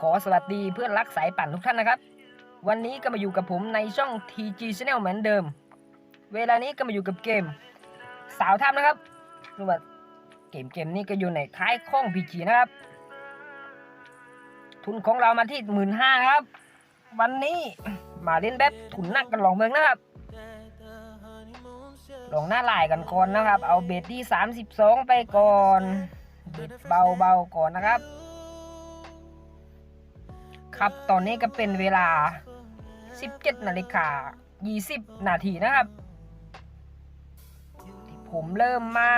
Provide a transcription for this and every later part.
ขอสวัสดีเพื่อนรักสายปั่นทุกท่านนะครับ วันนี้ก็มาอยู่กับผมในช่อง TG Channel เหมือนเดิม เวลานี้ก็มาอยู่กับเกม สาวถ้ำนะครับรู้ว่าเกมเกมนี้ก็อยู่ในท้ายข้อง PG นะครับ ทุนของเรามาที่หมื่นห้าครับ วันนี้มาเล่นแบบทุนหนักกันลองเมืองนะครับลงหน้าลายกันก่อนนะครับ เอาเบ็ดที่ 32 ไปก่อนเบ็ดเบาๆก่อนนะครับ ครับ ตอนนี้ก็เป็นเวลา 17นาฬิกา20 นาทีนะครับที่ผมเริ่มมา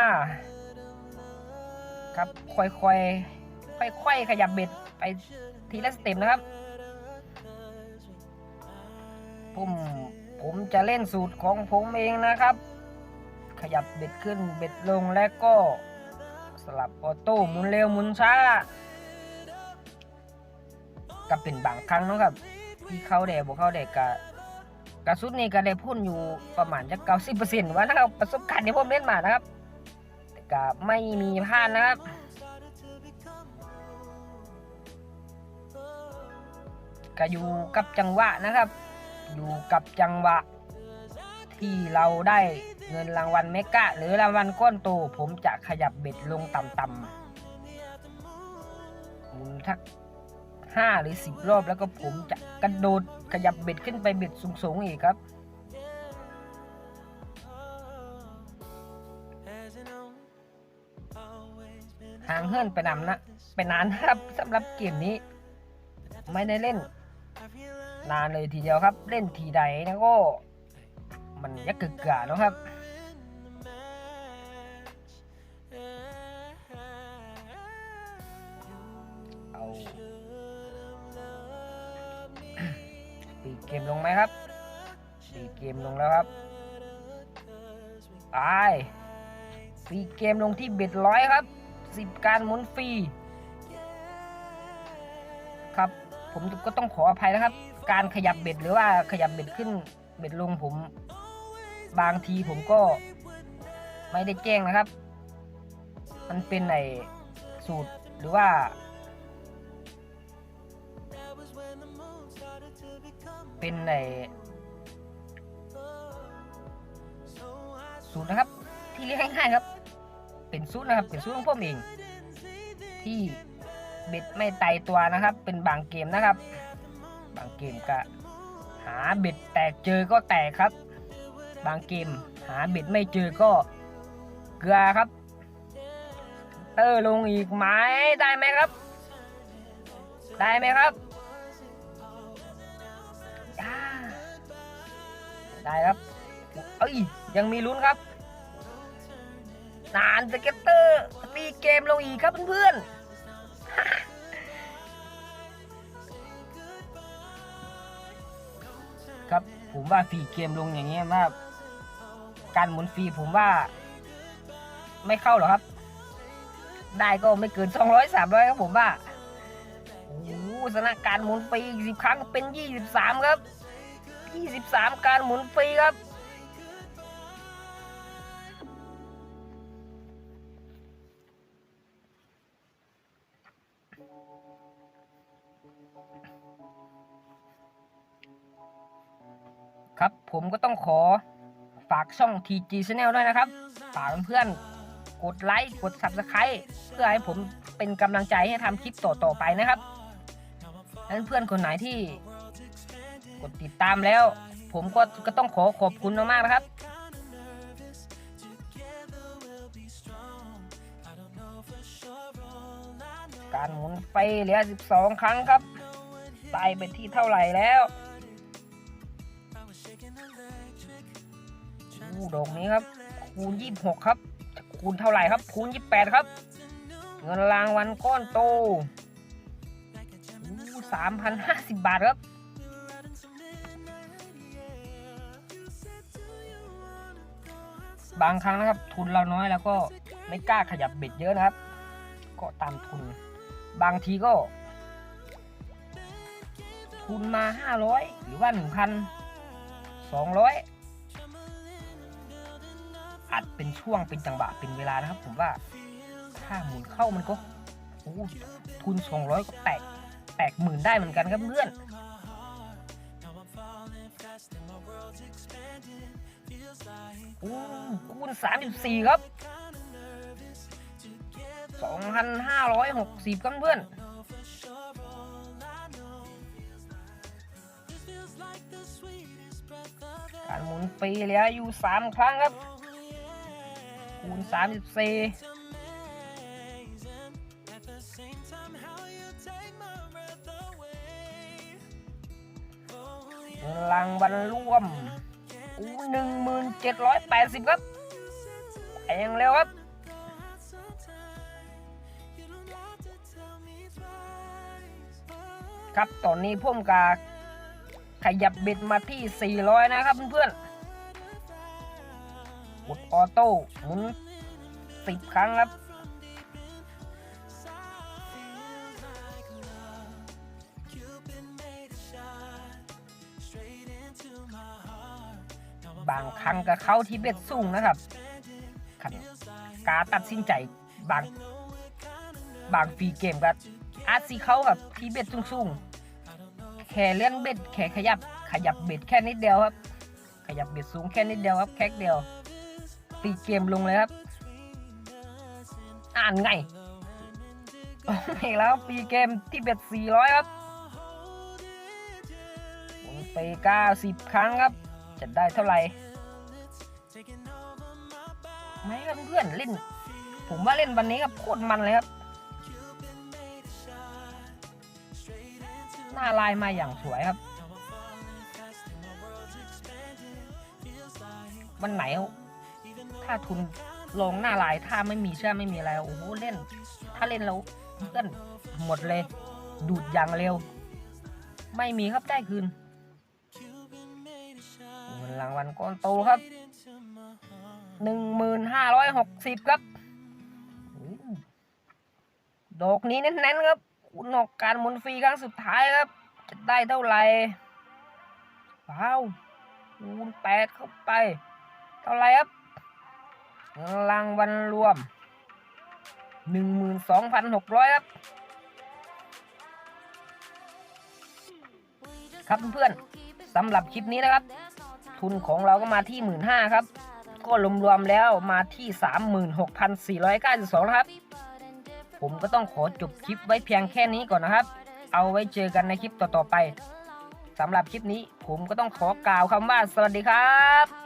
ครับค่อยๆ ค่อยๆ ขยับเบ็ดไปทีละสเต็ปนะครับ ผมผมจะเล่นสูตรของผมเองนะครับ ขยับเบ็ดขึ้นเบ็ดลงและก็สลับออโต้หมุนเร็วหมุนช้า ก็เป็นบางครั้งเนาะครับ ที่เข้าแดดบ่เข้าแดดกะกระสุดนี้ก็ได้พ่นอยู่ประมาณจะเก้าสิบเปอร์เซ็นต์ว่านะครับประสบการณ์ที่ผมเล่นมานะครับแต่ก็ไม่มีพลาดนะครับก็อยู่กับจังหวะนะครับ อยู่กับจังหวะ ที่เราได้เงินรางวัลเมกะ หรือรางวัลก้อนโต ผมจะขยับเบ็ดลงต่ำๆหมุนทัก ห้าหรือสิบรอบแล้วก็ผมจะกระโดดขยับเบ็ดขึ้นไปเบ็ดสูงๆอีกครับ ห่างเหินไปนำนะไปนานครับสำหรับเกมนี้ ไม่ได้เล่น นานเลยทีเดียวครับ เล่นทีใดนะก็ มันยักกึกกะแล้วครับ เกมลงไหมครับปีกเกมลงแล้วครับตายปีกเกมลงที่เบ็ดร้อยครับสิบการหมุนฟรีครับ ผมก็ต้องขออภัยนะครับ การขยับเบ็ดหรือว่าขยับเบ็ดขึ้นเบ็ดลงผม บางทีผมก็ไม่ได้แจ้งนะครับ มันเป็นในสูตรหรือว่า เป็นในสูตรนะครับ ที่เรียกง่ายๆครับ เป็นสูตรนะครับ เป็นสูตรของผมเอง ที่เบ็ดไม่ไตตัวนะครับ เป็นบางเกมนะครับ บางเกมก็หาเบ็ดแตกเจอก็แตกครับ บางเกมหาเบ็ดไม่เจอก็เกลือครับ เตอร์ลงอีกไหมได้ไหมครับ ได้ไหมครับ ได้ครับ เอ้ย ยังมีลุ้นครับ นานสเก็ตเตอร์ตีเกมลงอีกครับเพื่อนๆ ครับผมว่าฟรีเกมลงอย่างเงี้ยว่าการหมุนฟรีผมว่า ไม่เข้าหรอกครับ ได้ก็ไม่เกิน200 300ครับผมว่าโอ้สถานการณ์หมุนฟรีสิบครั้งเป็น23ครับ 23 การหมุนฟรีครับ ครับผมก็ต้องขอฝากช่อง TG Channel ด้วยนะครับ ฝากเพื่อนๆ กดไลค์ กด Subscribe เพื่อให้ผมเป็นกำลังใจให้ทำคลิปต่อ ๆ ไปนะครับและเพื่อนคนไหนที่ กดติดตามแล้ว ผมก็ก็ต้องขอขอบคุณมากๆนะครับการหมุนไฟเหลือ 12 ครั้งครับตายไปที่เท่าไหร่แล้วอู้ดอกนี้ครับ คูณ 26 ครับ คูณเท่าไหร่ครับ คูณ 28 ครับ เงินรางวัลก้อนโตอู้3,050 บาทครับ บางครั้งนะครับ ทุนเราน้อยแล้วก็ไม่กล้าขยับเบ็ดเยอะนะครับ ก็ตามทุน บางทีก็ ทุนมา 500 หรือว่า1,200 อาจเป็นช่วงเป็นจังหวะเป็นเวลานะครับ ผมว่าถ้าหมุนเข้ามันก็โอ้ทุน 200 ก็แตกแตตกหมื่นได้เหมือนกันครับเพื่อน โอ้คูณสามสิบสี่ครับสองพันห้าร้อยหกสิบครับเพื่อนการหมุนปีแล้วอยู่สามครั้งครับคูณสามสิบสี่พลังบรรลุม หนึ่งหมื่นเจ็ดร้อยแปดสิบครับแพงเร็วครับครับตอนนี้พุ่มกาขยับเบ็ดมาที่ 400 นะครับเพื่อนๆกดออโต้หมุน10 ครั้งครับ บางครั้งก็เข้าที่เบ็ดสูงนะครับขันกาตัดสินใจบางบางฟรีเกมก็อาจสิเข้ากับที่เบ็ดสูงๆแค่เลื่อนเบ็ดแค่ขยับขยับเบ็ดแค่นิดเดียวครับ ขยับเบ็ดสูงแค่นิดเดียวครับแค่เดียวฟรีเกมลงเลยครับ อ่านไงโอ้ยแล้วฟรีเกมที่เบ็ด400 ครับหมุนไป90 ครั้งครับ จะได้เท่าไหร่ ไหมครับเพื่อนเล่น ผมว่าเล่นวันนี้ครับโคตรมันเลยครับ หน้าลายมาอย่างสวยครับ วันไหนถ้าทุนลงหน้าลายถ้าไม่มีเชื่อไม่มีอะไรโอ้โหเล่น ถ้าเล่นแล้วเพื่อนหมดเลย ดูดอย่างเร็ว ไม่มีครับได้คืนเงินรางวัลก้อนโตครับ หนึ่งหมื่นห้าร้อยหกสิบครับ ดอกนี้เน้นๆครับคุณออกการหมุนฟรีครั้งสุดท้ายครับ จะได้เท่าไหร่ว้าวคูณแปดเข้าไป เท่าไหร่ครับรางวัลรวมหนึ่งหมื่นสองพันหกร้อยครับ ครับเพื่อนๆสำหรับคลิปนี้นะครับ ทุนของเราก็มาที่1 5ื่นห้าครับ ก็รวมๆแล้วมาที่ 36,492นะครับ ผมก็ต้องขอจบคลิปไว้เพียงแค่นี้ก่อนนะครับ เอาไว้เจอกันในคลิปต่อๆไปสำหรับคลิปนี้ผมก็ต้องขอกล่าวคำว่าสวัสดีครับ